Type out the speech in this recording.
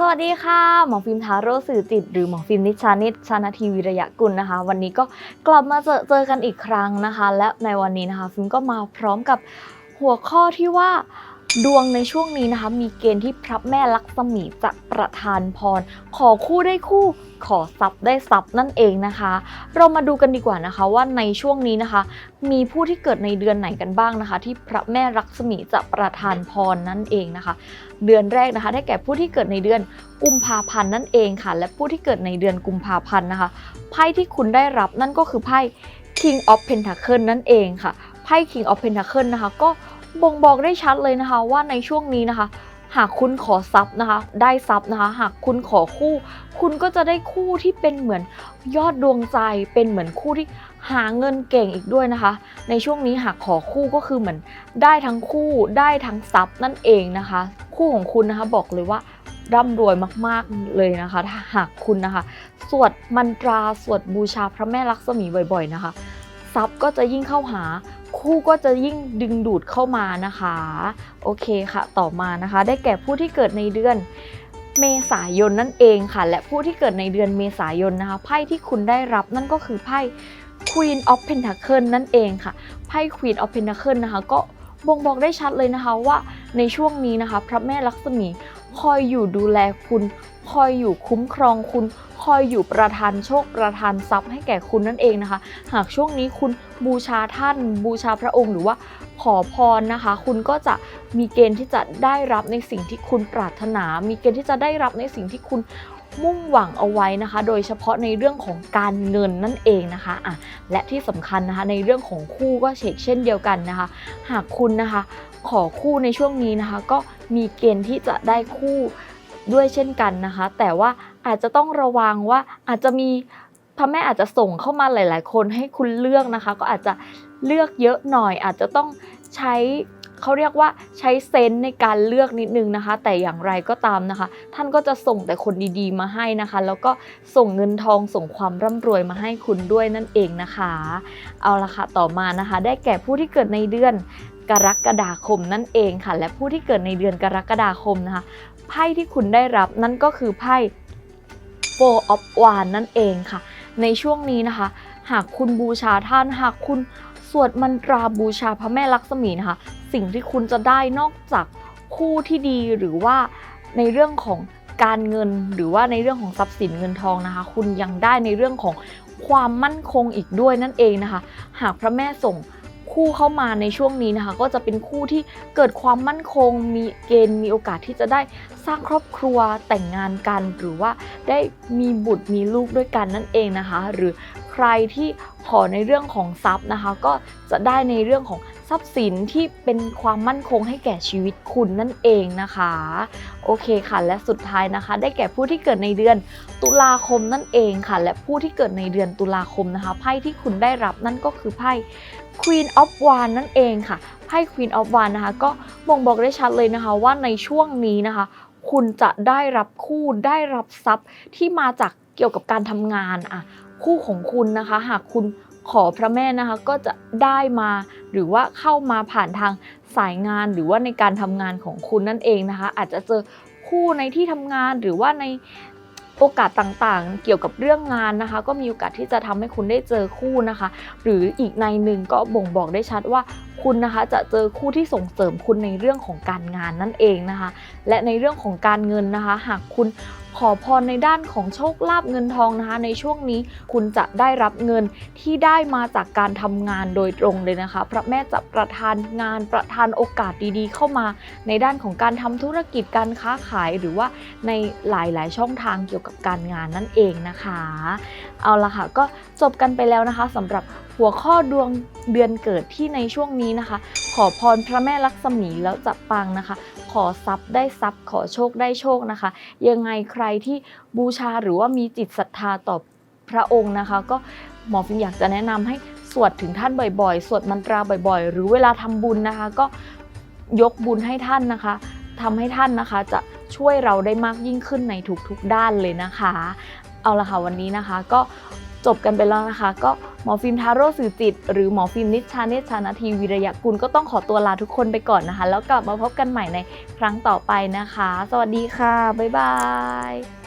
สวัสดีค่ะ หมอฟิล์มทาโร่สื่อจิต หรือหมอฟิล์มนิชานิชชานาทีวิระยะกุลนะคะ วันนี้ก็กลับมาเจอเจอกันอีกครั้งนะคะ และในวันนี้นะคะ ฟิล์มก็มาพร้อมกับหัวข้อที่ว่า ดวงในช่วงนี้นะคะมีเกณฑ์ที่พระแม่ลักษมีจะประทานพร ขอคู่ได้คู่ ขอทรัพย์ได้ทรัพย์นั่นเองนะคะ เรามาดูกันดีกว่านะคะว่าในช่วงนี้นะคะ มีผู้ที่เกิดในเดือนไหนกันบ้างนะคะ ที่พระแม่ลักษมีจะประทานพรนั่นเองนะคะ เดือนแรกนะคะ ได้แก่ผู้ที่เกิดในเดือนกุมภาพันธ์นั่นเองค่ะ และผู้ที่เกิดในเดือนกุมภาพันธ์นะคะไพ่ที่คุณได้รับนั่นก็คือไพ่ King of Pentacle นั่นเองค่ะไพ่ King of Pentacle นะคะก็ บ่งบอกได้ชัดเลยนะคะว่าในช่วงนี้นะคะ หากคุณขอทรัพย์นะคะ ได้ทรัพย์นะคะ หากคุณขอคู่ คุณก็จะได้คู่ที่เป็นเหมือนยอดดวงใจเป็นเหมือนคู่ที่หาเงินเก่งอีกด้วยนะคะ ในช่วงนี้หากขอคู่ก็คือเหมือนได้ทั้งคู่ได้ทั้งทรัพย์นั่นเองนะคะ คู่ของคุณนะคะบอกเลยว่าร่ำรวยมากๆเลยนะคะถ้าหากคุณนะคะ สวดมันตราสวดบูชาพระแม่ลักษมีบ่อย ๆนะคะทรัพย์ก็จะยิ่งเข้าหา คู่ก็จะยิ่งดึงดูดเข้ามานะคะ โอเคค่ะ ต่อมานะคะ ได้แก่ผู้ที่เกิดในเดือนเมษายนนั่นเองค่ะ และผู้ที่เกิดในเดือนเมษายนนะคะ ไพ่ที่คุณได้รับนั่นก็คือไพ่ Queen of Pentacle นั่นเองค่ะ ไพ่ Queen of Pentacle นะคะ ก็บ่งบอกได้ชัดเลยนะคะว่าในช่วงนี้นะคะ พระแม่ลักษมีคอยอยู่ดูแลคุณ คอยอยู่คุ้มครองคุณ อยอยู่ประทานโชคประทานทรัพย์ให้แก่คุณนั่นเองนะคะ หากช่วงนี้คุณบูชาท่าน บูชาพระองค์หรือว่าขอพรนะคะ คุณก็จะมีเกณฑ์ที่จะได้รับในสิ่งที่คุณปรารถนา มีเกณฑ์ที่จะได้รับในสิ่งที่คุณมุ่งหวังเอาไว้นะคะ โดยเฉพาะในเรื่องของการเงินนั่นเองนะคะอะและที่สำคัญนะคะในเรื่องของคู่ก็เชกเช่นเดียวกันนะคะ หากคุณนะคะขอคู่ในช่วงนี้นะคะ ก็มีเกณฑ์ที่จะได้คู่ด้วยเช่นกันนะคะ แต่ว่า อาจจะต้องระวังว่าอาจจะมีพระแม่อาจจะส่งเข้ามาหลาย ๆ คนให้คุณเลือกนะคะ ก็อาจจะเลือกเยอะหน่อย อาจจะต้องใช้เขาเรียกว่าใช้เซนส์ในการเลือกนิดนึงนะคะ แต่อย่างไรก็ตามนะคะ ท่านก็จะส่งแต่คนดีๆ มาให้นะคะ แล้วก็ส่งเงินทองส่งความร่ำรวยมาให้คุณด้วยนั่นเองนะคะ เอาละค่ะต่อมานะคะ ได้แก่ผู้ที่เกิดในเดือนกรกฎาคมนั่นเองค่ะ และผู้ที่เกิดในเดือนกรกฎาคมนะคะไพ่ที่คุณได้รับนั่นก็คือไพ่ Four of Wands นั่นเองค่ะ ในช่วงนี้นะคะ หากคุณบูชาท่านหากคุณสวดมนตราบูชาพระแม่ลักษมีนะคะ สิ่งที่คุณจะได้นอกจากคู่ที่ดีหรือว่าในเรื่องของการเงินหรือว่าในเรื่องของทรัพย์สินเงินทองนะคะ คุณยังได้ในเรื่องของความมั่นคงอีกด้วยนั่นเองนะคะ หากพระแม่ส่ง คู่เข้ามาในช่วงนี้นะคะ ก็จะเป็นคู่ที่เกิดความมั่นคง มีเกณฑ์มีโอกาสที่จะได้สร้างครอบครัวแต่งงานกัน หรือว่าได้มีบุตรมีลูกด้วยกันนั่นเองนะคะ หรือ รที่ขอในเรื่องของทรัพย์นะคะ ก็จะได้ในเรื่องของทรัพย์สินที่เป็นความมั่นคงให้แก่ชีวิตคุณนั่นเองนะคะ โอเคค่ะ และสุดท้ายนะคะ ได้แก่ผู้ที่เกิดในเดือนตุลาคมนั่นเองค่ะ และผู้ที่เกิดในเดือนตุลาคมนะคะไพ่ที่คุณได้รับนั่นก็คือไพ่ Queen of Wands นั่นเองค่ะไพ่ Queen of Wands นะคะ ก็บ่งบอกได้ชัดเลยนะคะว่าในช่วงนี้นะคะ คุณจะได้รับคู่ได้รับทรัพย์ที่มาจาก เกี่ยวกับการทำงานอะคู่ของคุณนะคะ หากคุณขอพระแม่นะคะก็จะได้มาหรือว่าเข้ามาผ่านทางสายงานหรือว่าในการทำงานของคุณนั่นเองนะคะ อาจจะเจอคู่ในที่ทำงานหรือว่าในโอกาสต่างๆ เกี่ยวกับเรื่องงานนะคะ ก็มีโอกาสที่จะทำให้คุณได้เจอคู่นะคะ หรืออีกในหนึ่งก็บ่งบอกได้ชัดว่า คุณนะคะจะเจอคู่ที่ส่งเสริมคุณในเรื่องของการงานนั่นเองนะคะ และในเรื่องของการเงินนะคะ หากคุณขอพรในด้านของโชคลาภเงินทองนะคะ ในช่วงนี้คุณจะได้รับเงินที่ได้มาจากการทำงานโดยตรงเลยนะคะ พระแม่จะประทานงานประทานโอกาสดีๆ เข้ามา ในด้านของการทำธุรกิจการค้าขายหรือว่าในหลายๆ ช่องทางเกี่ยวกับการงานนั่นเองนะคะ เอาละค่ะก็จบกันไปแล้วนะคะสำหรับ หัวข้อดวงเดือนเกิดที่ในช่วงนี้นะคะ ขอพรพระแม่ลักษมีแล้วจะปังนะคะ ขอทรัพย์ได้ทรัพย์ ขอโชคได้โชคนะคะ ยังไงใครที่บูชาหรือว่ามีจิตศรัทธาต่อพระองค์นะคะ ก็หมอฟินอยากจะแนะนำให้สวดถึงท่านบ่อยๆ สวดมนตราบ่อยๆ หรือเวลาทำบุญนะคะ ก็ยกบุญให้ท่านนะคะทำให้ท่านนะคะจะช่วยเราได้มากยิ่งขึ้นในทุกๆด้านเลยนะคะ เอาละค่ะวันนี้นะคะก็ จบกันไปแล้วนะคะ ก็หมอฟิล์มทาโร่สื่อจิต หรือหมอฟิล์มนิชชาเนชชานาทีวิระยะกุลก็ต้องขอตัวลาทุกคนไปก่อนนะคะ แล้วกลับมาพบกันใหม่ในครั้งต่อไปนะคะ สวัสดีค่ะ บ๊ายบาย